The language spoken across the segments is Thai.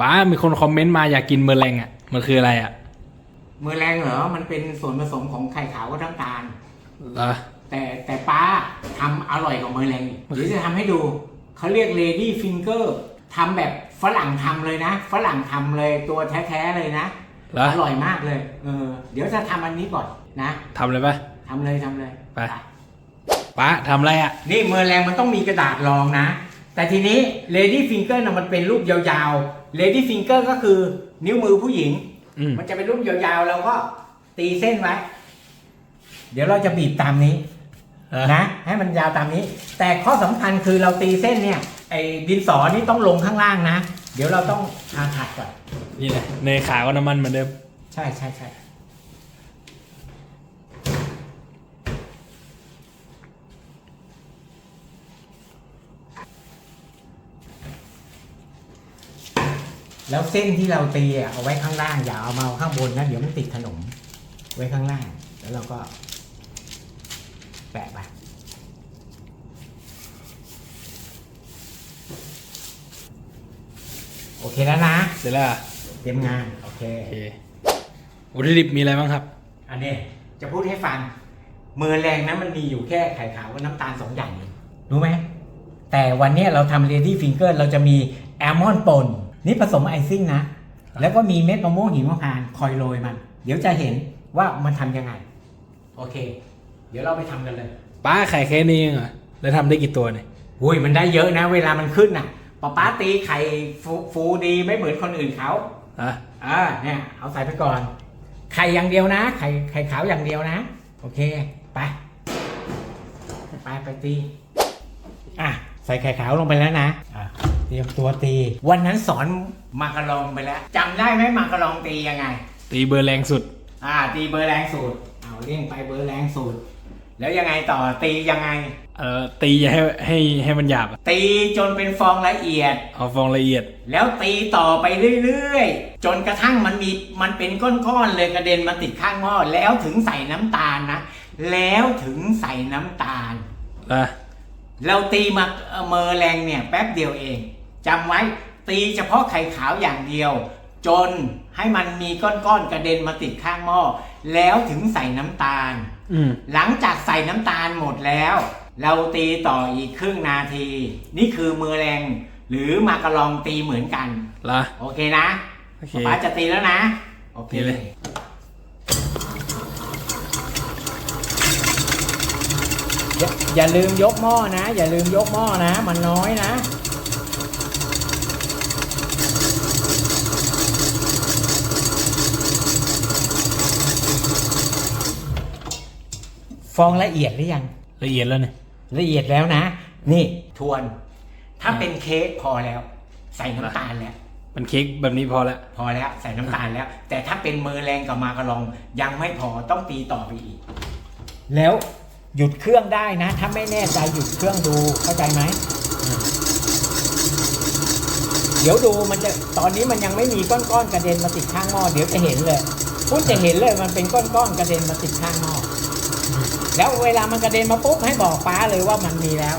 ป้ามีคนคอมเมนต์มาอยากกินเมอร์แรงอะ มันคืออะไรอะเมอร์แรงเหรอ มันเป็นส่วนผสมของไข่ขาวกับน้ำตาล เหรอ แต่แต่ป้าทำอร่อยกว่าเมอร์แรงอีกเดี๋ยวจะทำให้ดู เขาเรียก lady finger ทำแบบฝรั่งทำเลยนะ ฝรั่งทำเลยตัวแท้ๆเลยนะ เหรออร่อยมากเลย เออ เดี๋ยวจะทำอันนี้ก่อนนะทำเลยปะ ทำเลยทำเลยไป ป้าทำอะไรอะ นี่เมอร์แรงมันต้องมีกระดาษรองนะ แต่ทีนี้ lady finger นะมันเป็นรูปยาวๆ lady finger ก็คือนิ้วมือผู้หญิง อืมมันจะเป็นรูปยาวๆเราก็ตีเส้นไว้เดี๋ยวเราจะบีบตามนี้เหรอนะให้มันยาวตามนี้ แต่ข้อสำคัญคือเราตีเส้นเนี่ยไอ้ดินสอนี่ต้องลงข้างล่างนะ เดี๋ยวเราต้องทาขัดก่อนนี่เลยเนยขาวกับน้ำมันเหมือนเดิม ใช่ใช่ใช่ แล้วเส้นที่เราตีอะเอาไว้ข้างล่างอย่าเอามาข้างบนนะเดี๋ยวมันติดขนม ไว้ข้างล่าง แล้วเราก็ แปะไปโอเคแล้วนะเสร็จแล้วอะเตรียมงานโอเค โอเควัตถุดิบมีอะไรบ้างครับ อันนี้จะพูดให้ฟังมือแรงนะมันมีอยู่แค่ไข่ขาวกับน้ำตาลสองอย่างเองรู้ไหม แต่วันเนี้ยเราทำเลดี้ฟิงเกอร์เราจะมีแอลมอนด์ป่น นี่ผสมไอซิ่งนะ แล้วก็มีเม็ดมะม่วงหิมพานต์คอยโรยมัน เดี๋ยวจะเห็นว่ามันทำยังไง โอเค เดี๋ยวเราไปทำกันเลย ป้าไข่แค่นี้เองเหรอแล้วทำได้กี่ตัวเนี่ยอุ้ยมันได้เยอะนะ เวลามันขึ้นน่ะป๊าป๊าตีไข่ฟูฟูดีไม่เหมือนคนอื่นเขาอะอ่าเนี่ยเอาใส่ไปก่อน ไข่อย่างเดียวนะ ไข่ไข่ขาวอย่างเดียวนะ โอเค ไป ไปไปตี อะใส่ไข่ขาวลงไปแล้วนะอะเตรียมตัวตี วันนั้นสอนมากระลองไปแล้วจำได้ไหมมากระลองตียังไง ตีเบอร์แรงสุด อ่า ตีเบอร์แรงสูตรเอาเลี่ยงไปเบอร์แรงสูตร แล้วยังไงต่อตียังไง เอ่อตีอย่าให้ให้ให้มันหยาบอะตีจนเป็นฟองละเอียด เอาฟองละเอียด แล้วตีต่อไปเรื่อยๆ จนกระทั่งมันมีมันเป็นก้อนๆเลยกระเด็นมาติดข้างหม้อแล้วถึงใส่น้ำตาลนะ แล้วถึงใส่น้ำตาล นะ เราตีมาเอ่อเมอแรงเนี่ยแป๊บเดียวเองจำไว้ตีเฉพาะไข่ขาวอย่างเดียว จนให้มันมีก้อนๆกระเด็นมาติดข้างหม้อแล้วถึงใส่น้ำตาลอืมหลังจากใส่น้ำตาลหมดแล้ว เราตีต่ออีกครึ่งนาที นี่คือมือแรง หรือมากระลองตีเหมือนกันละโอเคนะโอเคป๊าจะตีแล้วนะ โอเคตีเลย อย่าอย่าลืมยกหม้อนะ อย่าลืมยกหม้อนะ มันน้อยนะฟองละเอียดหรือยัง ละเอียดแล้วเนี่ยละเอียดแล้วนะ นี่ทวน ถ้าเป็นเค้กพอแล้ว ใส่น้ำตาลแล้ว มันเค้กแบบนี้พอแล้ว พอแล้วใส่น้ำตาลแล้ว แต่ถ้าเป็นมือแรงกับมากระลองยังไม่พอต้องตีต่อไปอีก แล้ว หยุดเครื่องได้นะ ถ้าไม่แน่ใจหยุดเครื่องดูเข้าใจไหมเดี๋ยวดูมันจะตอนนี้มันยังไม่มีก้อนๆกระเด็นมาติดข้างหม้อเดี๋ยวจะเห็นเลยพูดจะเห็นเลยมันเป็นก้อนๆกระเด็นมาติดข้างหม้อแล้วเวลามันกระเด็นมาปุ๊บให้บอกป้าเลยว่ามันมีแล้ว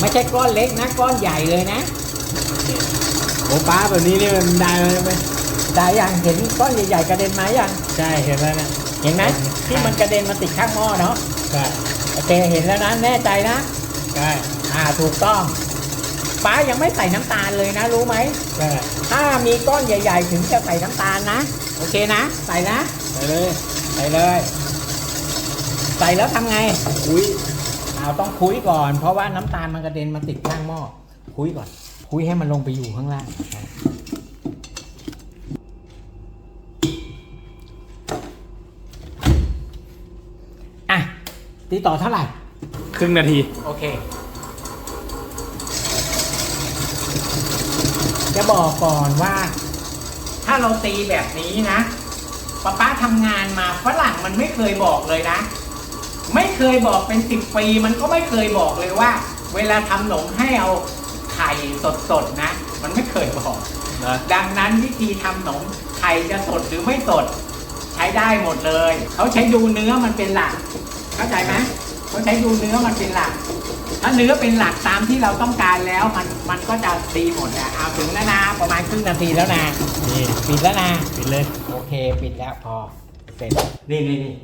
ไม่ใช่ก้อนเล็กนะก้อนใหญ่เลยนะโอ้ป้าแบบนี้นี่มันได้ไหมได้ยังเห็นก้อนใหญ่ๆกระเด็นไหมยังใช่เห็นแล้วเนะ เห็นไหมที่มันกระเด็นมาติดข้างหม้อเนาะใช่โอเคเห็นแล้วนะแน่ใจนะใช่อ่าถูกต้อง ป้ายังไม่ใส่น้ำตาลเลยนะ รู้ไหมใช่ถ้ามีก้อนใหญ่ ๆ ถึงจะใส่น้ำตาลนะ โอเคนะ ใส่นะไปเลยใส่เลย ใส่แล้วทำไงอุ้ยเอาต้องคุยก่อน เพราะว่าน้ำตาลมันกระเด็นมาติดข้างหม้อคุยก่อนคุยให้มันลงไปอยู่ข้างล่างอะ ตีต่อเท่าไหร่ ครึ่งนาที โอเค จะบอกก่อนว่า ถ้าเราตีแบบนี้นะป้าป้าทำงานมาฝรั่งมันไม่เคยบอกเลยนะ ไม่เคยบอกเป็นสิบปีมันก็ไม่เคยบอกเลยว่า เวลาทำหนมให้เอาไข่สดๆนะ มันไม่เคยบอก นะ ดังนั้นวิธีทำหนมไข่จะสดหรือไม่สด ใช้ได้หมดเลย เขาใช้ดูเนื้อมันเป็นหลัก เข้าใจไหมเขาใช้ดูเนื้อมันเป็นหลัก ถ้าเนื้อเป็นหลักตามที่เราต้องการแล้วมันมันก็จะตีหมดอะเอาถึงแล้วนะประมาณครึ่งนาทีแล้วนะนี่ปิดแล้วนะปิดเลย โอเคปิดแล้วพอเสร็จนี่นี่นี่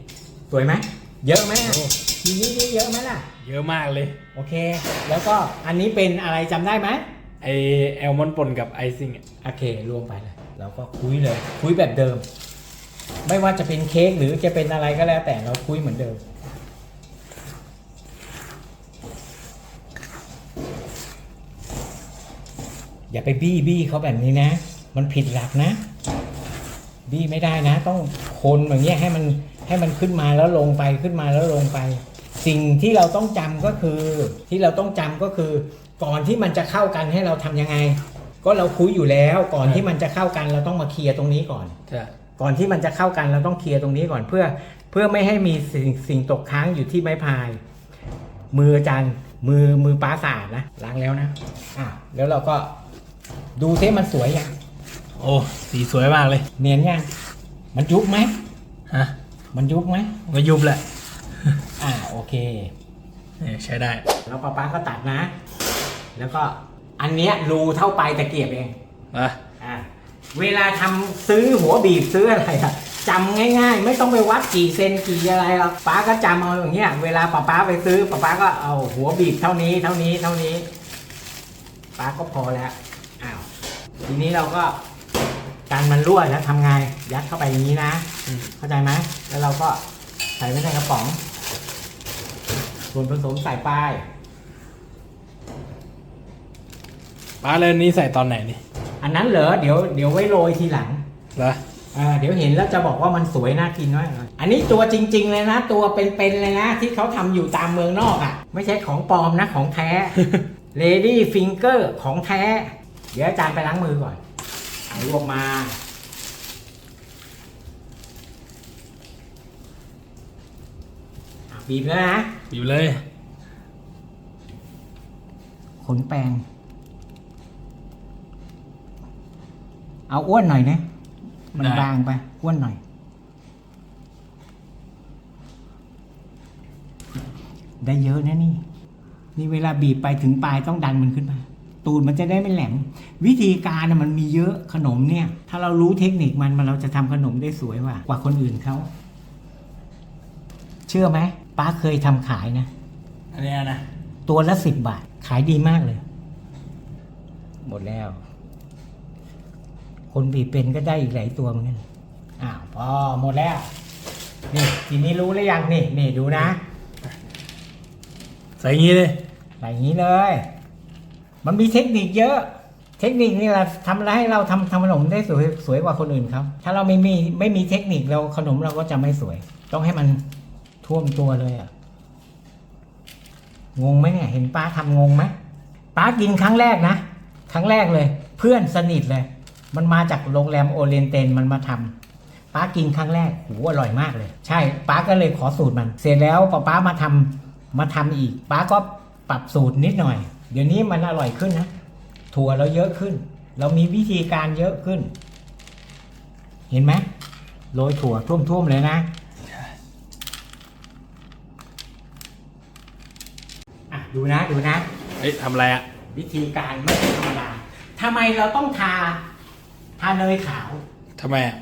สวยไหมเยอะไหมอะโอ้ทีนี้นี่เยอะไหมล่ะ เยอะมากเลย โอเค แล้วก็อันนี้เป็นอะไรจำได้ไหมไอแอลมอนด์ป่นกับไอซิ่งอะโอเครวมไปเลยเราก็คุยเลย คุยแบบเดิม ไม่ว่าจะเป็นเค้กหรือจะเป็นอะไรก็แล้วแต่เราคุยเหมือนเดิม อย่าไปบี้บี้เขาแบบนี้นะ มันผิดหลักนะ บี้ไม่ได้นะ ต้องคนแบบเนี้ยให้มันให้มันขึ้นมาแล้วลงไปขึ้นมาแล้วลงไป สิ่งที่เราต้องจำก็คือ ที่เราต้องจำก็คือ ก่อนที่มันจะเข้ากันให้เราทำยังไง ก็เราคุยอยู่แล้วก่อนที่มันจะเข้ากันเราต้องมาเคลียร์ตรงนี้ก่อนใช่ก่อนที่มันจะเข้ากันเราต้องเคลียร์ตรงนี้ก่อนเพื่อ เพื่อไม่ให้มีสิ่งสิ่งตกค้างอยู่ที่ไม้พาย มืออาจารย์มือมือป้าสะอาดนะล้างแล้วนะอะแล้วเราก็ ดูซิมันสวยยังโอ้ สีสวยมากเลย เนียนยังมันยุบไหมฮะมันยุบไหมก็ยุบแหละ อ่าโอเคนี่ใช้ได้ แล้วป้าป้าก็ตัดนะ แล้วก็อันเนี้ยรูเท่าปลายตะเกียบเองอะอะเวลาทำซื้อหัวบีบซื้ออะไรอะจำง่าย ๆ ไม่ต้องไปวัดกี่เซนกี่อะไรหรอกป้าก็จำเอาอย่างเงี้ยเวลาป้าป้าไปซื้อป้าป้าก็เอาหัวบีบเท่านี้เท่านี้เท่านี้ป้าก็พอแล้วอ้าว ทีนี้เราก็การมันรั่วแล้วทำไงยัดเข้าไปอย่างนี้นะ อืม เข้าใจไหมแล้วเราก็ใส่ไว้ในกระป๋อง ส่วนผสมใส่ไป ป้าเลยอันนี้ใส่ตอนไหนนี่อันนั้นเหรอเดี๋ยวเดี๋ยวไว้โรยทีหลังเหรออ่าเดี๋ยวเห็นแล้วจะบอกว่ามันสวยน่ากินน้อยอันนี้ตัวจริง ๆ เลยนะ ตัวเป็นๆเลยนะ ที่เขาทำอยู่ตามเมืองนอกอะ่ะ ไม่ใช่ของปลอมนะ ของแท้ Lady Finger ของแท้ เดี๋ยวอาจารย์ไปล้างมือก่อนเอาลวกมา อะบีบแล้วนะ อยู่เลย ขนแปรงเอาอ้วนหน่อยนะ มันได้ บางไป อ้วนหน่อย ได้เยอะนะนี่ นี่เวลาบีบไปถึงปลายต้องดันมันขึ้นมา ตูดมันจะได้ไม่แหลม วิธีการน่ะมันมีเยอะขนมเนี่ย ถ้าเรารู้เทคนิคมันมันเราจะทำขนมได้สวยกว่ากว่าคนอื่นเขาเชื่อไหมป้าเคยทำขายนะอันเนี้ยนะตัวละสิบบาท ขายดีมากเลย หมดแล้ว คนบีบเป็นก็ได้อีกหลายตัวเหมือนกันอ้าวพอหมดแล้ว นี่ทีนี้รู้แล้วยังนี่นี่ดูนะ ใส่อย่างนี้เลย ใส่อย่างนี้เลย มันมีเทคนิคเยอะ เทคนิคนี่แหละทำอะไรให้เราทำทำขนมได้สวยสวยกว่าคนอื่นเขาถ้าเราไม่มีไม่มีเทคนิคเราขนมเราก็จะไม่สวย ต้องให้มันท่วมตัวเลยอะงงไหมเนี่ย เห็นป้าทำงงไหมป้ากินครั้งแรกนะ ครั้งแรกเลย เพื่อนสนิทเลย มันมาจากโรงแรมโอเรียนเตนมันมาทำป้ากินครั้งแรกโหอร่อยมากเลย ใช่ป้าก็เลยขอสูตรมัน เสร็จแล้วพอป้ามาทำมาทำอีกป้าก็ปรับสูตรนิดหน่อย เดี๋ยวนี้มันอร่อยขึ้นนะ ถั่วเราเยอะขึ้น เรามีวิธีการเยอะขึ้น เห็นไหมโรยถั่วท่วมๆเลยนะอะดูนะดูนะเฮ้ยทำอะไรอะ วิธีการไม่ใช่ธรรมดาทำไมเราต้องทา ทาเนยขาว ทำไมอะ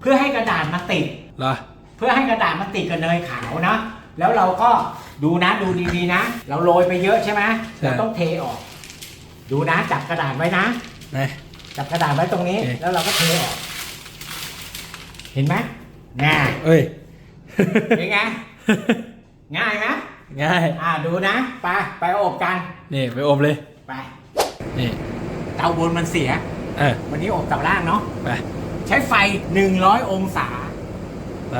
เพื่อให้กระดาษมาติด เหรอ เพื่อให้กระดาษมาติดกับเนยขาวนะ แล้วเราก็ ดูนะดูดีๆนะ เราโรยไปเยอะใช่ไหมใช่ เราต้องเทออก ดูนะจับกระดาษไว้นะไหนจับกระดาษไว้ตรงนี้ โอเค แล้วเราก็เทออก เห็นไหมง่ายเอ้ย เป็นไง ง่ายไหมง่าย อ่าดูนะ ไป ไปอบกัน นี่ไปอบเลย ไป นี่ เตาบนมันเสียเออวันนี้อบเตาล่างเนาะ ไปใช้ไฟ 100 องศาไป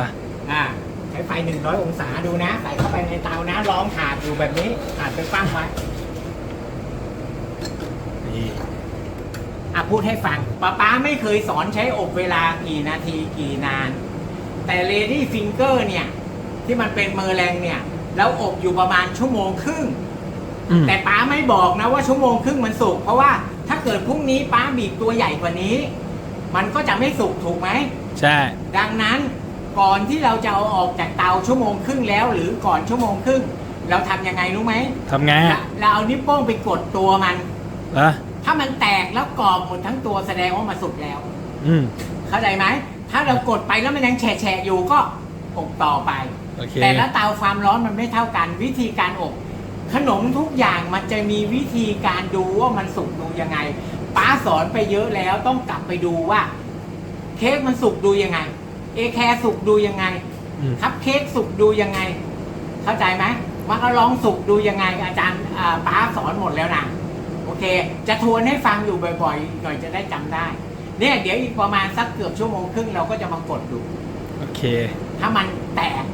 อ่าใช้ไฟ100องศาดูนะใส่เข้าไปในเตานะร้องถาดอยู่แบบนี้ถาดไปฟังไว้นี่อะพูดให้ฟังป้าป๊าไม่เคยสอนใช้อบเวลากี่นาทีกี่นาน แต่ Lady Finger เนี่ย ที่มันเป็นเมอร์แรงเนี่ย แล้วอบอยู่ประมาณชั่วโมงครึ่งอืมแต่ป้าไม่บอกนะว่าชั่วโมงครึ่งมันสุกเพราะว่าถ้าเกิดพรุ่งนี้ป้าบีบตัวใหญ่กว่านี้ มันก็จะไม่สุกถูกไหมใช่ ดังนั้น ก่อนที่เราจะเอาออกจากเตาชั่วโมงครึ่งแล้ว หรือก่อนชั่วโมงครึ่ง เราทำยังไงรู้ไหมทำไงเราฮะเราเอานิ้วโป้งไปกดตัวมันอะถ้ามันแตกแล้วกรอบหมดทั้งตัวแสดงว่ามันสุกแล้ว อืม เข้าใจไหม ถ้าเรากดไปแล้วมันยังแฉะๆอยู่ก็อบต่อไป โอเค แต่ละเตาความร้อนมันไม่เท่ากัน วิธีการอบ ขนมทุกอย่างมันจะมีวิธีการดูว่ามันสุกดูยังไง ป้าสอนไปเยอะแล้วต้องกลับไปดูว่า เค้กมันสุกดูยังไง เอแคร์สุกดูยังไงอืมคัพเค้กสุกดูยังไง เข้าใจไหมมาก็ลองสุกดูยังไง อาจารย์อ่าป้าสอนหมดแล้วนะโอเค จะทวนให้ฟังอยู่บ่อยๆ หน่อยจะได้จำได้ เนี่ยเดี๋ยวอีกประมาณสักเกือบชั่วโมงครึ่งเราก็จะมากดดูโอเค ถ้ามันแตก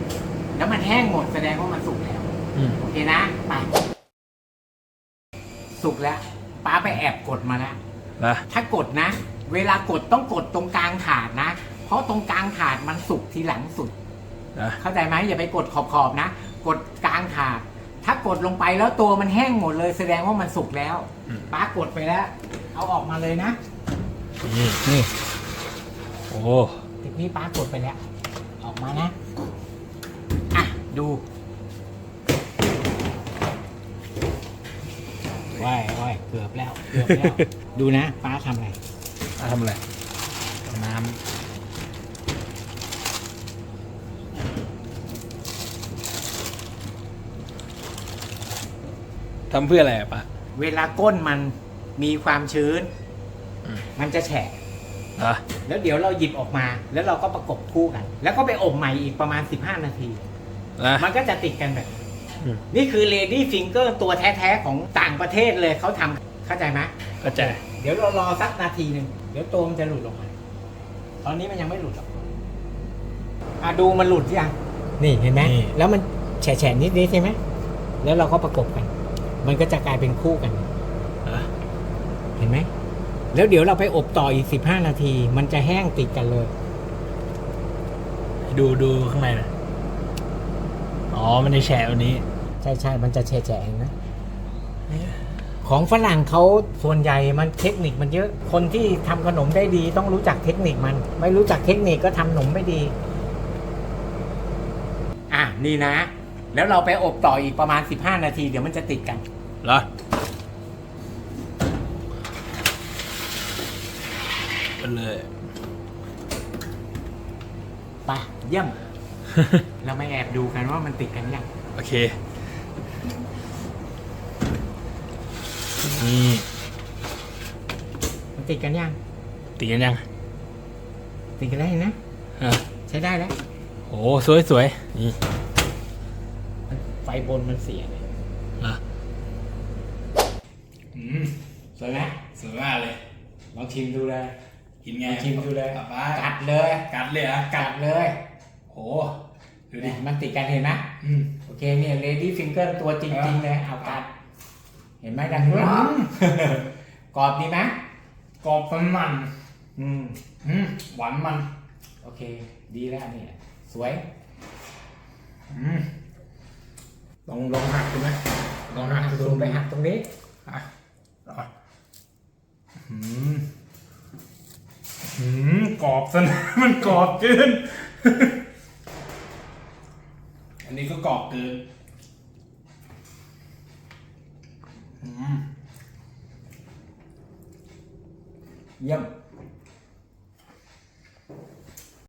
แล้วมันแห้งหมดแสดงว่ามันสุกแล้วอืมโอเคนะไปสุกแล้วป้าไปแอบกดมาแล้วนะถ้ากดนะ เวลากดต้องกดตรงกลางถาดนะ เพราะตรงกลางถาดมันสุกทีหลังสุด นะเข้าใจไหมอย่าไปกดขอบๆนะ กดกลางถาด ถ้ากดลงไปแล้วตัวมันแห้งหมดเลย แสดงว่ามันสุกแล้วอืม ป้ากดไปแล้ว เอาออกมาเลยนะนี่นี่โอ้ทีนี้ป้ากดไปแล้ว ออกมานะอะดูว้ายว้ายเกือบแล้วเกือบแล้ว ดูนะป้าทำอะไร ทำอะไรเอาน้ำ ทำเพื่ออะไรอะปะเวลาก้นมันมีความชื้นอืมมันจะแฉะ อะแล้วเดี๋ยวเราหยิบออกมา แล้วเราก็ประกบคู่กัน แล้วก็ไปอบใหม่อีกประมาณ 15 นาที นะ มันก็จะติดกันแบบนี้อืม นี่คือ Lady Finger ตัวแท้ๆ ของต่างประเทศเลยเขาทำเข้าใจไหมเข้าใจเดี๋ยวเรารอสักนาทีหนึ่งเดี๋ยวตัวมันจะหลุดออกมา ตอนนี้มันยังไม่หลุดหรอกอะดูมันหลุดยังนี่เห็นไหมนี่ แล้วมันแฉะๆนิดๆใช่ไหมแล้วเราก็ประกบกัน มันก็จะกลายเป็นคู่กันอะเห็นไหม แล้วเดี๋ยวเราไปอบต่ออีก15นาที มันจะแห้งติดกันเลย ดูดูข้างในหนะอ๋อ มันจะแฉะวันนี้ ใช่ใช่มันจะแฉะๆเห็นไหมของฝรั่งเขาส่วนใหญ่มันเทคนิคมันเยอะ คนที่ทำขนมได้ดี ต้องรู้จักเทคนิคมัน ไม่รู้จักเทคนิคก็ทำขนมไม่ดี อะ นี่นะแล้วเราไปอบต่ออีกประมาณ 15 นาที เดี๋ยวมันจะติดกัน เหรอไปเลย ไปเยี่ยม เรามาแอบดูกันว่ามันติดกันยังโอเค นี่มันติดกันยังตีกันยังติดกันได้นะ อะใช้ได้แล้ว โอ้สวยสวยนี่ ไฟบนมันเสียเลย อะ อืมสวยไหมสวยมากเลยลองชิมดูเลยกินไงลองชิมดูเลยป้าป้ากัดเลย กัดเลยเหรอะกัดเลยโอ้ดูดูดิดิมันติดกันเห็นไหมอืม โอเคเนี่ยเลดี้ฟิงเกอร์ตัวจริง ๆ เลยเอากัด เห็นไหมดังอืนี้มกรอบดีไหมกรอบมันมันอืม อืมหวานมัน โอเค ดีแล้วอันนี่สวย อืมลองลองหักดูไหมลองหักดูซูมไปหักตรงนี้ อะลองอืมอืมกรอบ ซะนะมันกรอบเกิน อันนี้ก็กรอบเกิน